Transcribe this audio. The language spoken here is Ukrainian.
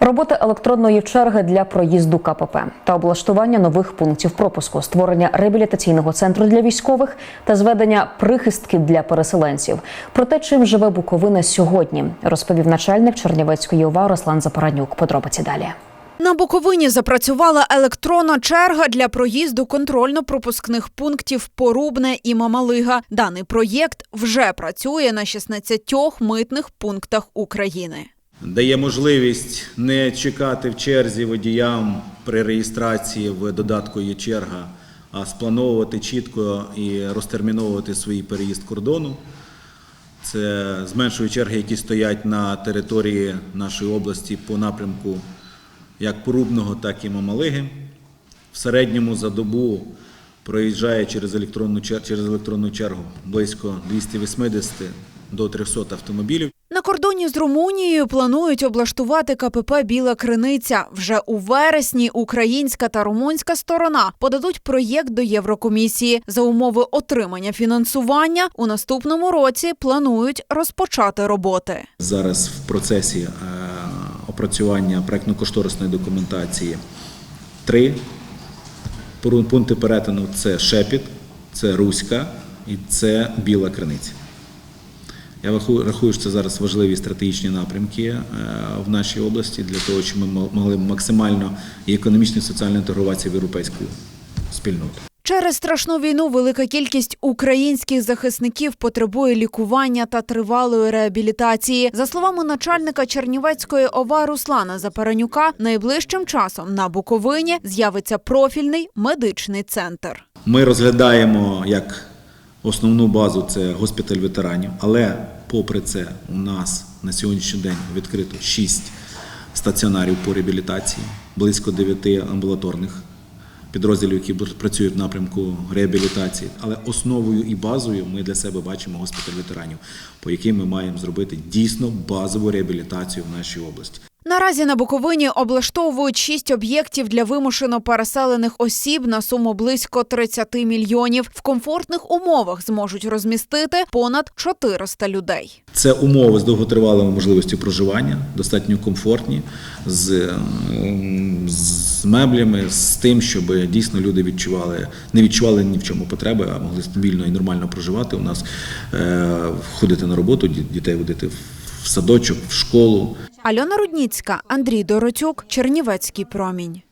Робота електронної черги для проїзду КПП та облаштування нових пунктів пропуску, створення реабілітаційного центру для військових та зведення прихистків для переселенців. Про те, чим живе Буковина сьогодні, розповів начальник Чернівецької ОВА Руслан Запоранюк. Подробиці далі. На Буковині запрацювала електронна черга для проїзду контрольно-пропускних пунктів Порубне і Мамалига. Даний проєкт вже працює на 16 митних пунктах України. Дає можливість не чекати в черзі водіям при реєстрації в додатку є черга, а сплановувати чітко і розтерміновувати свій переїзд кордону. Це зменшує черги, які стоять на території нашої області по напрямку як Порубного, так і Мамалиги. В середньому за добу проїжджає через електронну, через електронну чергу близько 280 до 300 автомобілів. Кордоні з Румунією планують облаштувати КПП Біла Криниця. Вже у вересні українська та румунська сторона подадуть проєкт до Єврокомісії. За умови отримання фінансування у наступному році планують розпочати роботи. Зараз в процесі е, опрацювання проектно-кошторисної документації три пункти перетину це Шепіт, це Руська і це Біла Криниця. Я рахую, що це зараз важливі стратегічні напрямки е, в нашій області для того, щоб ми могли максимально і економічно і соціально інтегруватися в європейську спільноту. Через страшну війну велика кількість українських захисників потребує лікування та тривалої реабілітації. За словами начальника Чернівецької ОВА Руслана Запаранюка, найближчим часом на Буковині з'явиться профільний медичний центр. Ми розглядаємо як основну базу це госпіталь ветеранів, але попри це у нас на сьогоднішній день відкрито 6 стаціонарів по реабілітації, близько 9 амбулаторних підрозділів, які працюють в напрямку реабілітації. Але основою і базою ми для себе бачимо госпіталь ветеранів, по яким ми маємо зробити дійсно базову реабілітацію в нашій області. Наразі на Буковині облаштовують шість об'єктів для вимушено переселених осіб на суму близько 30 мільйонів. В комфортних умовах зможуть розмістити понад 400 людей. Це умови з довготривалими можливістю проживання, достатньо комфортні, з, ем, з меблями, з тим, щоб дійсно люди відчували, не відчували ні в чому потреби, а могли стабільно і нормально проживати у нас, е, ходити на роботу, дітей водити в садочок, в школу. Альона Рудніцька, Андрій Доротюк, Чернівецький промінь.